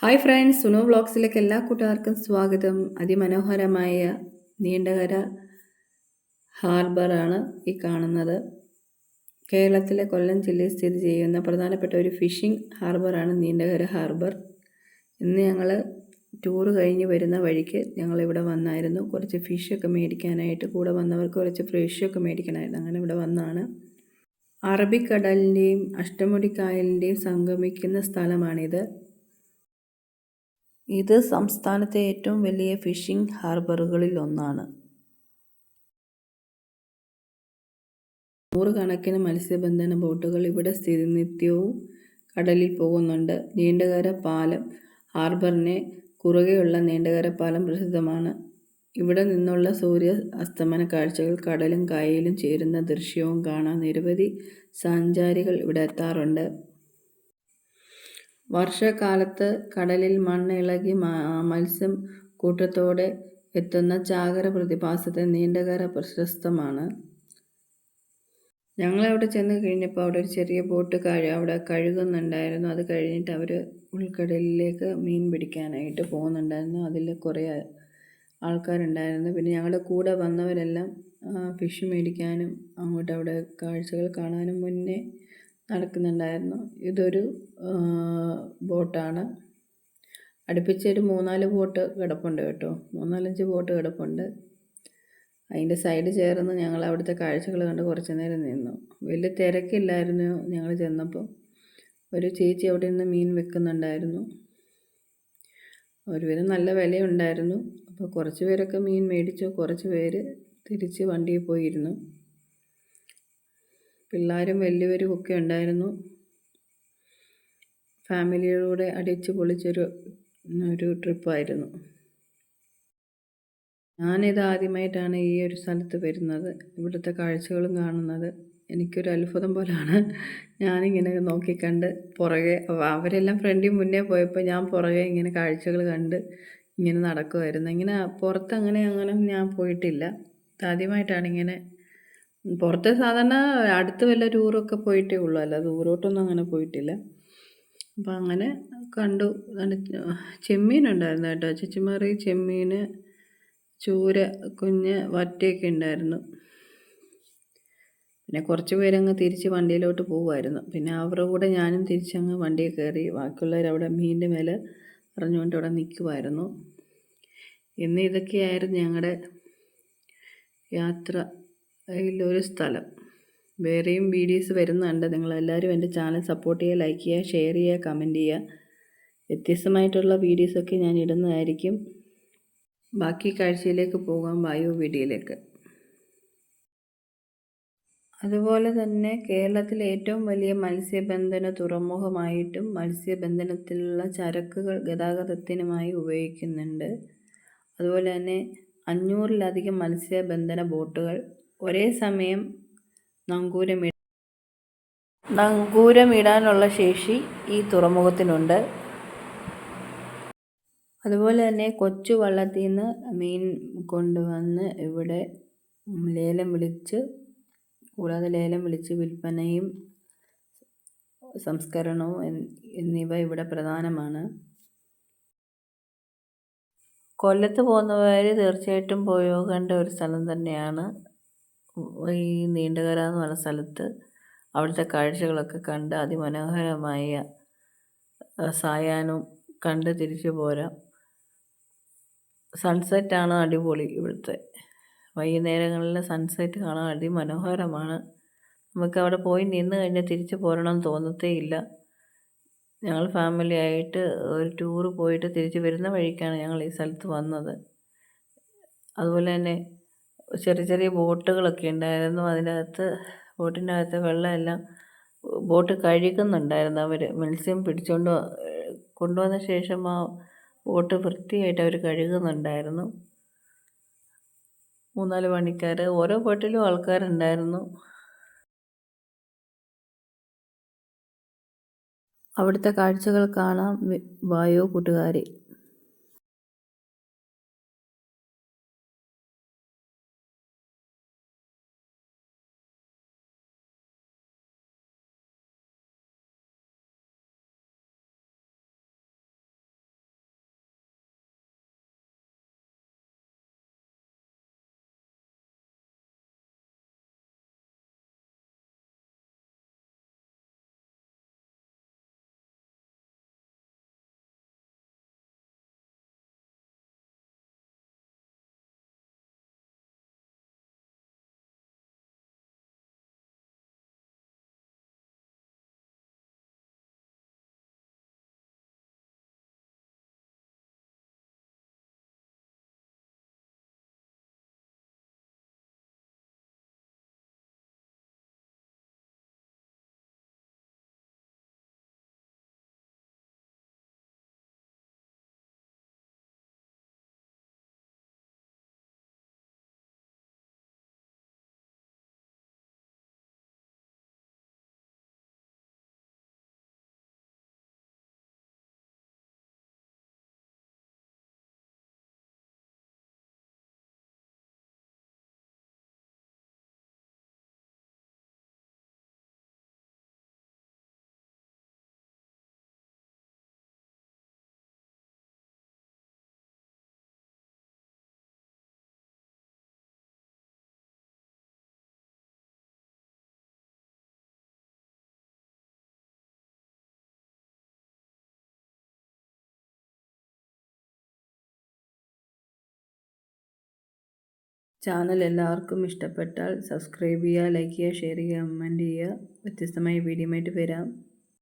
Hi friends Suno വ്ളോഗ്സിലേക്ക് എല്ലാ കൂട്ടുകാർക്കും സ്വാഗതം. അതിമനോഹരമായ നീണ്ടകര ഹാർബറാണ് ഈ കാണുന്നത്. കേരളത്തിലെ കൊല്ലം ജില്ലയിൽ സ്ഥിതി ചെയ്യുന്ന പ്രധാനപ്പെട്ട ഒരു ഫിഷിംഗ് ഹാർബറാണ് നീണ്ടകര ഹാർബർ. ഇന്ന് ഞങ്ങൾ ടൂർ കഴിഞ്ഞ് വരുന്ന വഴിക്ക് ഞങ്ങളിവിടെ വന്നായിരുന്നു. കുറച്ച് ഫിഷൊക്കെ മേടിക്കാനായിട്ട് കൂടെ വന്നവർക്ക് കുറച്ച് ഫ്രഷൊക്കെ മേടിക്കണമായിരുന്നു. അങ്ങനെ ഇവിടെ വന്നാണ്. അറബിക്കടലിന്റെയും അഷ്ടമുടിക്കായലിന്റെയും സംഗമിക്കുന്ന സ്ഥലമാണിത്. ഇത് സംസ്ഥാനത്തെ ഏറ്റവും വലിയ ഫിഷിംഗ് ഹാർബറുകളിൽ ഒന്നാണ്. നൂറുകണക്കിന് മത്സ്യബന്ധന ബോട്ടുകൾ ഇവിടെ സ്ഥിരനിത്യവും കടലിൽ പോകുന്നുണ്ട്. നീണ്ടകര പാലം ഹാർബറിനെ കുറുകെയുള്ള നീണ്ടകര പാലം പ്രസിദ്ധമാണ്. ഇവിടെ നിന്നുള്ള സൂര്യ അസ്തമന കാഴ്ചകൾ കടലും കായലും ചേരുന്ന ദൃശ്യവും കാണാൻ നിരവധി സഞ്ചാരികൾ ഇവിടെ എത്താറുണ്ട്. വർഷകാലത്ത് കടലിൽ മണ്ണിളകി മത്സ്യം കൂട്ടത്തോടെ എത്തുന്ന ചാകര പ്രതിഭാസത്തെ നീണ്ടകര പ്രശസ്തമാണ്. ഞങ്ങളവിടെ ചെന്ന് കഴിഞ്ഞപ്പോൾ അവിടെ ഒരു ചെറിയ ബോട്ട് കഴി അവിടെ കഴുകുന്നുണ്ടായിരുന്നു. അത് കഴിഞ്ഞിട്ട് അവർ ഉൾക്കടലിലേക്ക് മീൻ പിടിക്കാനായിട്ട് പോകുന്നുണ്ടായിരുന്നു. അതിൽ കുറേ ആൾക്കാരുണ്ടായിരുന്നു. പിന്നെ ഞങ്ങളുടെ കൂടെ വന്നവരെല്ലാം ഫിഷ് മേടിക്കാനും അങ്ങോട്ട് അവിടെ കാഴ്ചകൾ കാണാനും മുന്നേ നടക്കുന്നുണ്ടായിരുന്നു. ഇതൊരു ബോട്ടാണ്. അടുപ്പിച്ചൊരു മൂന്നാൽ ബോട്ട് കിടപ്പുണ്ട് കേട്ടോ. മൂന്നാലഞ്ച് ബോട്ട് കിടപ്പുണ്ട്. അതിന്റെ സൈഡ് ചേർന്ന് ഞങ്ങൾ അവിടുത്തെ കാഴ്ചകൾ കണ്ട് കുറച്ച് നേരം നിന്നു. വലിയ തിരക്കില്ലായിരുന്നു ഞങ്ങൾ ചെന്നപ്പോൾ. ഒരു ചേച്ചി അവിടെ നിന്ന് മീൻ വെക്കുന്നുണ്ടായിരുന്നു. ഒരുവിധം നല്ല വിലയുണ്ടായിരുന്നു. അപ്പോൾ കുറച്ച് പേരൊക്കെ മീൻ മേടിച്ചു. കുറച്ച് പേര് തിരിച്ച് വണ്ടിയിൽ പോയിരുന്നു. പിള്ളേരും വലിയവരും ഒക്കെ ഉണ്ടായിരുന്നു. ഫാമിലിയുടെ അടിച്ച് പൊളിച്ചൊരു ഒരു ട്രിപ്പായിരുന്നു. ഞാനിത് ആദ്യമായിട്ടാണ് ഈ ഒരു സ്ഥലത്ത് വരുന്നത്. ഇവിടുത്തെ കാഴ്ചകളും കാണുന്നത്. എനിക്കൊരു അത്ഭുതം പോലാണ്. ഞാനിങ്ങനെ നോക്കിക്കണ്ട് പുറകെ അവരെല്ലാം ഫ്രണ്ടിൽ മുന്നേ പോയപ്പോൾ ഞാൻ പുറകെ ഇങ്ങനെ കാഴ്ചകൾ കണ്ട് ഇങ്ങനെ നടക്കുമായിരുന്നു ഇങ്ങനെ പുറത്ത് അങ്ങനെ അങ്ങനെ ഞാൻ പോയിട്ടില്ല. ആദ്യമായിട്ടാണ് ഇങ്ങനെ പുറത്ത് സാധാരണ അടുത്ത് വല്ല ടൂറൊക്കെ പോയിട്ടേ ഉള്ളൂ. അല്ല ദൂരോട്ടൊന്നും അങ്ങനെ പോയിട്ടില്ല. അപ്പം അങ്ങനെ കണ്ടു. ചെമ്മീനുണ്ടായിരുന്നു കേട്ടോ. ചെച്ചിമാറി ചെമ്മീൻ ചൂര കുഞ്ഞ് വറ്റയൊക്കെ ഉണ്ടായിരുന്നു. പിന്നെ കുറച്ച് പേരങ്ങ് തിരിച്ച് വണ്ടിയിലോട്ട് പോകുമായിരുന്നു പിന്നെ അവരുടെ കൂടെ ഞാനും തിരിച്ചങ്ങ് വണ്ടിയിൽ കയറി ബാക്കിയുള്ളവർ അവിടെ മീനിന്റെ മേലെ പറഞ്ഞുകൊണ്ട് അവിടെ നിൽക്കുമായിരുന്നു. ഇന്ന് ഇതൊക്കെയായിരുന്നു ഞങ്ങളുടെ യാത്ര. അതിലൊരു സ്ഥലം. വേറെയും വീഡിയോസ് വരുന്നുണ്ട്. നിങ്ങളെല്ലാവരും എന്റെ ചാനൽ സപ്പോർട്ട് ചെയ്യുക ലൈക്ക് ചെയ്യുക ഷെയർ ചെയ്യുക കമന്റ് ചെയ്യുക. വ്യത്യസ്തമായിട്ടുള്ള വീഡിയോസൊക്കെ ഞാൻ ഇടുന്നതായിരിക്കും. ബാക്കി കാഴ്ചയിലേക്ക് പോകാം വായു വീഡിയോയിലേക്ക്. അതുപോലെ തന്നെ കേരളത്തിലെ ഏറ്റവും വലിയ മത്സ്യബന്ധന തുറമുഖമായിട്ടും മത്സ്യബന്ധനത്തിലുള്ള ചരക്കുകൾ ഗതാഗതത്തിനുമായി ഉപയോഗിക്കുന്നുണ്ട്. അതുപോലെ തന്നെ അഞ്ഞൂറിലധികം മത്സ്യബന്ധന ബോട്ടുകൾ ഒരേ സമയം നങ്കൂരമിട നങ്കൂരമിടാനുള്ള ശേഷി ഈ തുറമുഖത്തിനുണ്ട്. അതുപോലെ തന്നെ കൊച്ചു വള്ളത്തിൽ നിന്ന് മീൻ കൊണ്ടുവന്ന് ഇവിടെ ലേലം വിളിച്ച് കൂടാതെ ലേലം വിളിച്ച് വിൽപ്പനയും സംസ്കരണവും എന്നിവ ഇവിടെ പ്രധാനമാണ്. കൊല്ലത്ത് പോകുന്നവർ തീർച്ചയായിട്ടും പോയോകേണ്ട ഒരു സ്ഥലം തന്നെയാണ്. ഈ നീണ്ടകര എന്ന് പറഞ്ഞ സ്ഥലത്ത് അവിടുത്തെ കാഴ്ചകളൊക്കെ കണ്ട് അതിമനോഹരമായ സായാഹ്നം കണ്ട് തിരിച്ചു പോരാം. സൺസെറ്റാണ് അടിപൊളി ഇവിടുത്തെ. വൈകുന്നേരങ്ങളിൽ സൺസെറ്റ് കാണാൻ അതിമനോഹരമാണ്. നമുക്ക് അവിടെ പോയി നിന്ന് കഴിഞ്ഞാൽ തിരിച്ചു പോരണം തോന്നത്തേ ഇല്ല ഞങ്ങൾ ഫാമിലി ആയിട്ട് ഒരു ടൂറ് പോയിട്ട് തിരിച്ച് വരുന്ന വഴിക്കാണ് ഞങ്ങൾ ഈ സ്ഥലത്ത് വന്നത്. അതുപോലെ തന്നെ ചെറിയ ചെറിയ ബോട്ടുകളൊക്കെ ഉണ്ടായിരുന്നു. അതിനകത്ത് ബോട്ടിന്റെ അകത്ത് വെള്ളമെല്ലാം ബോട്ട് കഴുകുന്നുണ്ടായിരുന്നു അവർ മത്സ്യം പിടിച്ചുകൊണ്ട് കൊണ്ടുവന്ന ശേഷം ആ ബോട്ട് വൃത്തിയായിട്ട് അവർ കഴുകുന്നുണ്ടായിരുന്നു. മൂന്നാൽ പണിക്കാർ ഓരോ ബോട്ടിലും ആൾക്കാരുണ്ടായിരുന്നു. അവിടുത്തെ കാഴ്ചകൾ കാണാം. വായോ കൂട്ടുകാരെ. ചാനൽ എല്ലാവർക്കും ഇഷ്ടപ്പെട്ടാൽ സബ്സ്ക്രൈബ് ചെയ്യുക ലൈക്ക് ചെയ്യുക ഷെയർ ചെയ്യുക കമന്റ് ചെയ്യുക. വ്യത്യസ്തമായ ആയിട്ട് വരാം.